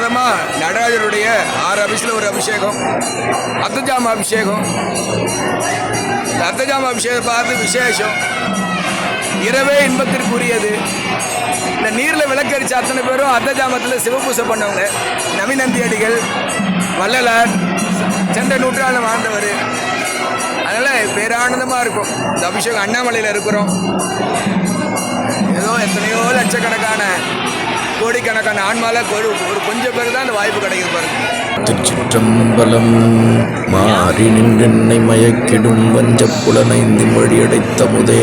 பரமபதமாக நடராஜருடைய ஆறு அபிஷேகம் ஒரு அபிஷேகம் அர்த்தஜாம அபிஷேகம். அர்த்தஜாம அபிஷேகம் பார்த்து விசேஷம். இரவே இன்பத்திற்குரியது. இந்த நீரில் விளக்கரிச்ச அத்தனை பேரும் அர்த்தஜாமத்தில் சிவபூசை பண்ணவங்க. நவிநந்தி அடிகள் வள்ளலார் சென்ற நூற்றாண்டு வாழ்ந்தவர். அதனால் பேரானந்தமாக இருக்கும். இந்த அபிஷேகம் அண்ணாமலையில் இருக்கிறோம். ஏதோ எத்தனையோ லட்சக்கணக்கான கோடிக்கணக்கான ஆன்மால ஒரு கொஞ்சம் பேர் தான் அந்த வாய்ப்பு கிடைக்குது பாருங்க. திருச்சிற்றம்பலம் மாறி நின்றென்னை மயக்கிடும் வஞ்சப் புலனைந்து மொழியடைத்த முதே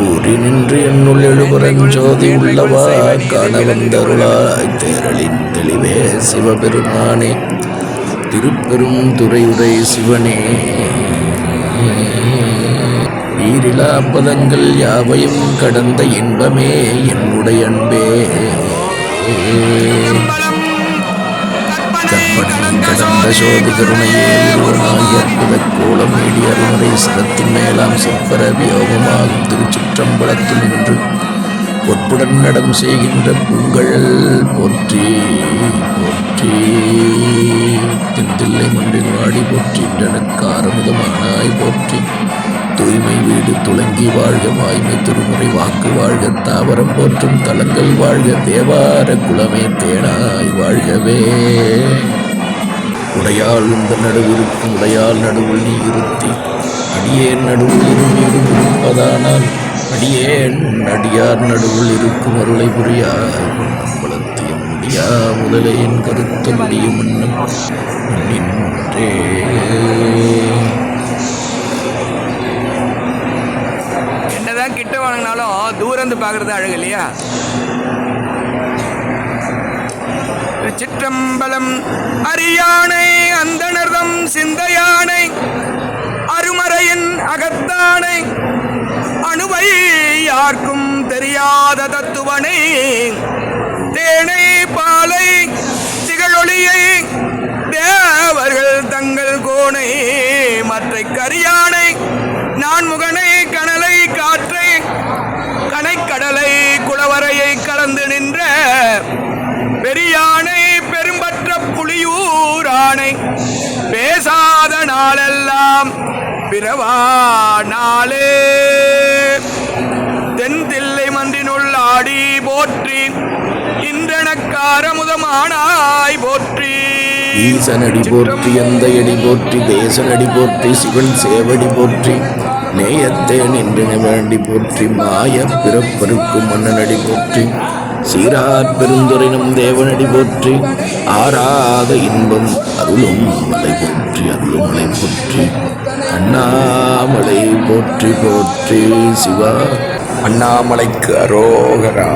ஊறி நின்று என்னுள் எழுபுறஞ்சோதி உள்ளவா காண வந்தருளாய் தேரலின் தெளிவே சிவபெருமானே திருப்பெரும் துறையுரை சிவனே. ஈரிலா பதங்கள் யாவையும் கடந்த இன்பமே என்னுடைய அன்பே. கடந்த சோதி கருணையே உருவமாகி அற்புத கோலம் நீடி அருமுறை சிரத்தின் மேலாம் சிற்பர வியோகமாகும் திருச்சிற்றம்பலத்தில் நின்று பொற்புடன் நடம் செய்கின்ற பூங்கள் போற்றி போற்றி. போற்றி எனக்கு ஆரமுதமானாய் போற்றி. தூய்மை வீடு துளங்கி வாழ்க வாய்மை திருமுறை வாக்கு வாழ்க தாவரம் போற்றும் தலங்கள் வாழ்க தேவார குலமே தேனாய் வாழ்கவே. உடையால் இந்த நடுவிருக்கும் உடையால் நடுவில் நீ இருத்தி. அடியேன் நடுவில் இருந்து இருப்பதானால் அடியேன் அடியார் நடுவில் இருக்கும் அருளை புரியாய். யா முடியா முதலே என் கருத்து முடியும் நின்றே. என்னதான் கிட்ட வாங்கினாலும் தூரந்து பார்க்கறது அழகு இல்லையா? சிற்றம்பலம் அரியானை அந்தணர்தம் சிந்தையானை அருமறையின் அகத்தானை அணுவை யாருக்கும் தெரியாத தத்துவ நான் முகனை கனலை காற்றை கனைக்கடலை குளவரையை கலந்து நின்ற பெரியானை பெரும்பற்ற புலியூரானை பேசாத நாளெல்லாம் பிறவா நாளே. தென் தில்லை மன்றினுள் ஆடி போற்றி இன்றனக்காரமுதமானாய் போற்றி. ஈசனடி போற்றி எந்த அடி போற்றி தேசனடி போற்றி சிவன் சேவடி போற்றி. நேயத்தே நின்றன வேண்டி போற்றி மாய பிறப்பருக்கும் மன்னனடி போற்றி சீரார் பெருந்துரைனும் தேவனடி போற்றி ஆராத இன்பம் அருளும் மலை போற்றி அருளும் மலை போற்றி அண்ணாமலை போற்றி போற்றி சிவா. அண்ணாமலைக்கு அரோகரா.